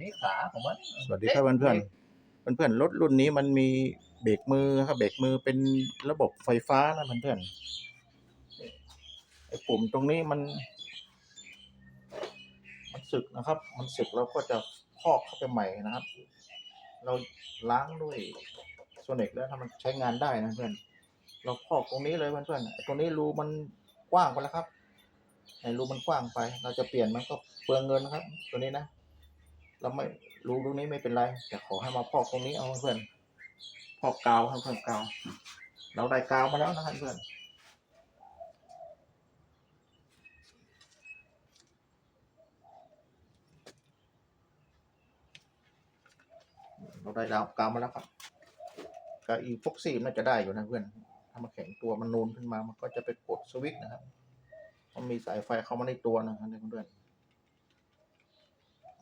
นี่ขาผมว่าสวัสดีครับเพื่อนเพื่อนเพื่อนเพื่อนๆรถรุ่นนี้มันมีเบรกมือครับเบรกมือเป็นระบบไฟฟ้านะเพื่อนเพื่อนๆไอ้ปุ่มตรงนี้มัน มันสึกนะครับ มันสึกเราก็จะพอกเข้าไปใหม่นะครับ เราล้างด้วยโซเนกแล้วถ้ามันใช้งานได้นะเพื่อนเราพอกตรงนี้เลยเพื่อนเพื่อนๆไอ้ตรงนี้รูมันกว้างไปแล้วครับไอ้รูมันกว้างไป เราจะเปลี่ยนมันก็เปลืองเงินนะครับ ตัวนี้นะ เราไม่รู้ตรงนี้ไม่เป็นไร แต่ขอให้มาพอกตรงนี้เอาเพื่อนพอกกาวครับเพื่อนกาว เราได้กาวมาแล้วนะครับเพื่อนเราได้ดาวกาวมาแล้วครับกับอีฟ็อกซี่น่าจะได้อยู่นะเพื่อน ถ้ามันแข็งตัวมันนูนขึ้นมา มันก็จะไปกดสวิตช์นะครับ มันมีสายไฟเข้ามาในตัวนะครับเพื่อน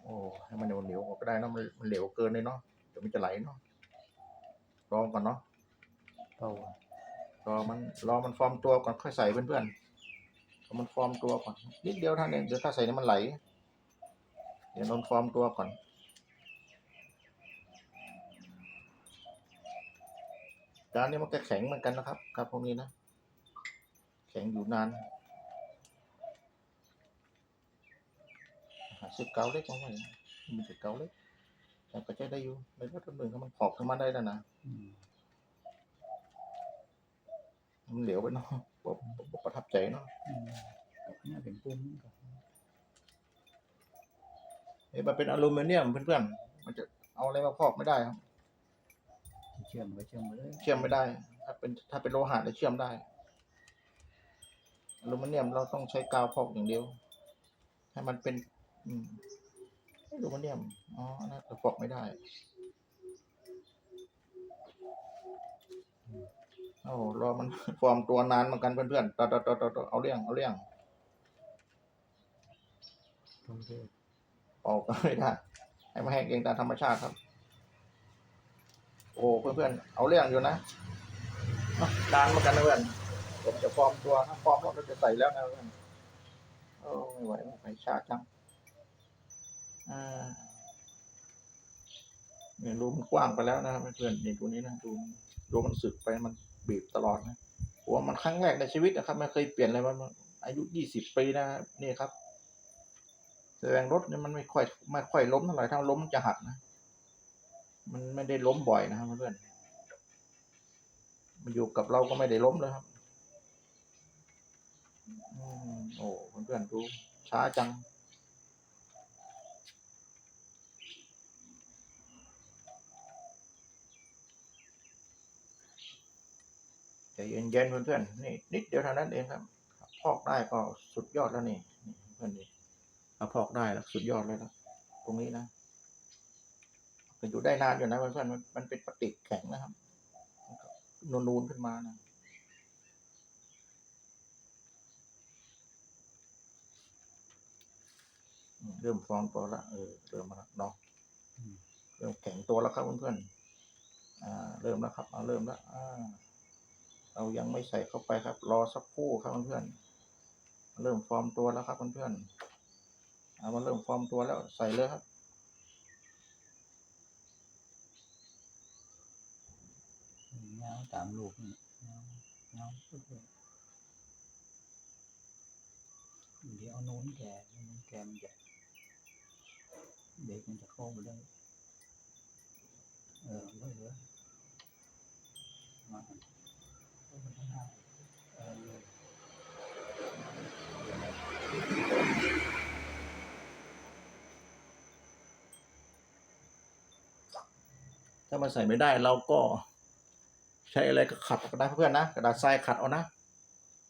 อ้ให้มันเหนียวๆก็ได้เนอะมันมันเหลวเกินเลยเนาะเดี๋ยวมันจะไหลเนาะรอก่อนเนาะโอ้รอมันรอมันฟอร์มตัวก่อนค่อยใส่เพื่อนๆรอมันฟอร์มตัวก่อนนิดเดียวเท่านั้นเองเดี๋ยวถ้าใส่นี่มันไหล เดี๋ยวมันฟอร์มตัวก่อนจานนี้มันก็แข็งเหมือนกันนะครับครับพวกนี้นะ แข็งอยู่นาน หาซื้อเกาเล็กมาไว้นะมีแต่เกาเล็กแต่ก็ใช้ได้อยู่ในรถตัวหนึ่งถ้ามันขอบขึ้นมาได้แล้วนะอืมมันเหลวไปเนาะผมผมประทับใจเนาะอืมน่าเป็นปุ้มครับเอ้ยมันเป็นอลูมิเนียมเพื่อนๆ มันจะเอาอะไรมาพอกไม่ได้ครับ เชื่อมไปเชื่อมไปเลยเชื่อมไม่ได้ ถ้าเป็นถ้าเป็นโลหะจะเชื่อมได้ อลูมิเนียมเราต้องใช้กาวพอกอย่างเดียว ให้มันเป็น อืมอลูมิเนียมอ๋ออันนั้นเราพอกไม่ได้โอ้รอมันฟอร์มตัวนานเหมือนกันเพื่อนๆต่อต่อต่อต่อเอาเรื่อง เอาเรื่องตรงเทพออกก็ไม่ได้ ให้มันแห้งเองตามธรรมชาติครับ โอ้เพื่อนๆ เอาเรื่องอยู่นะเนอะดานเหมือนกันนะเพื่อน ผมจะฟอร์มตัวถ้าฟอร์มแล้วเราจะใส่แล้วนะเพื่อนโอ้ไม่ไหวไม่ไหวชาจังอ่า เนี่ยรูมันกว้างไปแล้วนะครับเพื่อนๆนี่ตัวนี้นะดูดูมันสึกไปมันบีบตลอดนะผมว่ามันครั้งแรกในชีวิตนะครับไม่เคยเปลี่ยนอะไรมาอายุยี่สิบปีนะนี่ครับแสดงรถเนี่ยมันไม่ค่อยไม่ค่อยล้มเท่าไหร่ถ้าล้มมันจะหักนะ มันไม่ได้ล้มบ่อยนะครับเพื่อนมันอยู่กับเราก็ไม่ได้ล้มเลยครับอโอ้เพื่อนๆดูช้าจัง ใจเย็นๆเพื่อนๆนี่นิดเดียวเท่านั้นเองครับ พอกได้ก็สุดยอดแล้วนี่นี่เพื่อนดิถ้าพอกได้แล้วสุดยอดเลยแล้วตรงนี้นะมันอยู่ได้นานอยู่นะเพื่อนๆมันมันเป็นปฏิกแข็งนะครับมันก็นูนๆขึ้นมานะอืมเริ่มฟองตัวละเออเริ่มมาแล้วเนาะเริ่มแข็งตัวแล้วครับเพื่อนๆอ่า เริ่มแล้วครับเอาเริ่มแล้วอ่า เรายังไม่ใส่เข้าไปครับ รอสักครู่ครับเพื่อนเริ่มฟอร์มตัวแล้วครับเพื่อนเอามาเริ่มฟอร์มตัวแล้วใส่เลยครับเงาตามลูกนี่เงาเงาเลยเดี๋ยวเอาโน้นแกะโน้นแกมันจะเด็กมันจะเข้าไปได้เออไม่เหลือมา ถ้ามันใส่ไม่ได้เราก็ใช้อะไรก็ขัดก็ได้เพื่อนนะกระดาษทรายขัดเอานะ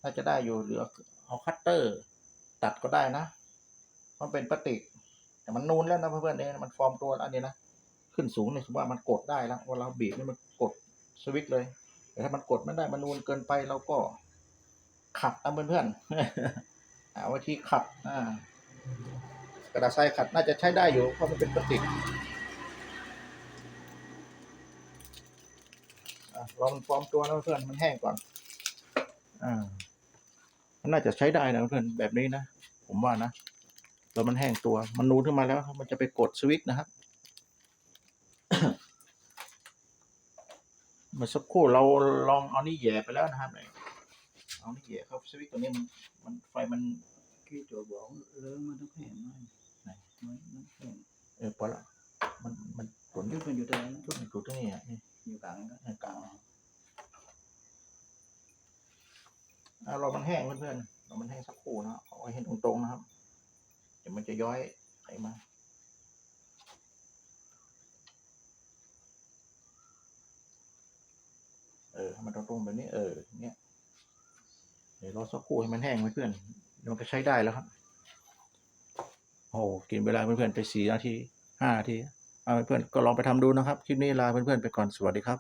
น่าจะได้อยู่หรือเอาคัตเตอร์ ตัดก็ได้นะ มันเป็นพลาสติก แต่มันนูนแล้วนะเพื่อนๆเนี่ยมันฟอร์มตัวอันนี้นะขึ้นสูงเนี่ยคือว่ามันกดได้แล้วเวลาเราบีบนี่มันกดสวิตช์เลย แต่ถ้ามันกดไม่ได้มันนูนเกินไปเราก็ขัดนะเพื่อนๆเอาวิธีขัดอากระดาษทรายขัดน่าจะใช้ได้อยู่เพราะมันเป็นพลาสติกอะรอมันฟอร์มตัวนะเพื่อนมันแห้งก่อนอ่ามันน่าจะใช้ได้นะเพื่อนแบบนี้นะ ผมว่านะรอมันแห้งตัว มันนูนขึ้นมาแล้ว มันจะไปกดสวิตช์นะครับ เมื่อสักครู่เราลองเอานี่แหย่ไปแล้วนะครับเนี่ยเอานี่แหย่เข้าสวิตช์ตัวนี้มันมันไฟมันที่ตัวบอกเรื่องมันต้องแข็งหน่อยไหนมันมันแข็งเออพอละมันมันกดยุดมันอยู่ตรงนั้นจุดมันจุดตรงนี้อะนี่อยู่กลางก็ให้กลางเอาเรามันแห้งเพื่อนๆเรามันแห้งสักครู่นะเอาไว้เห็นตรงๆนะครับเดี๋ยวมันจะย้อยไขมาเออให้ มันตรงๆแบบนี้เออเนี่ยเดี๋ยวรอสักครู่ให้มันแห้งเพื่อนมันก็ใช้ได้แล้วครับ โอ้กินเวลาเพื่อนๆไปสี่นาทีห้านาทีเอาเพื่อนๆก็ลองไปทำดูนะครับ คลิปนี้ลาเพื่อนๆไปก่อนสวัสดีครับ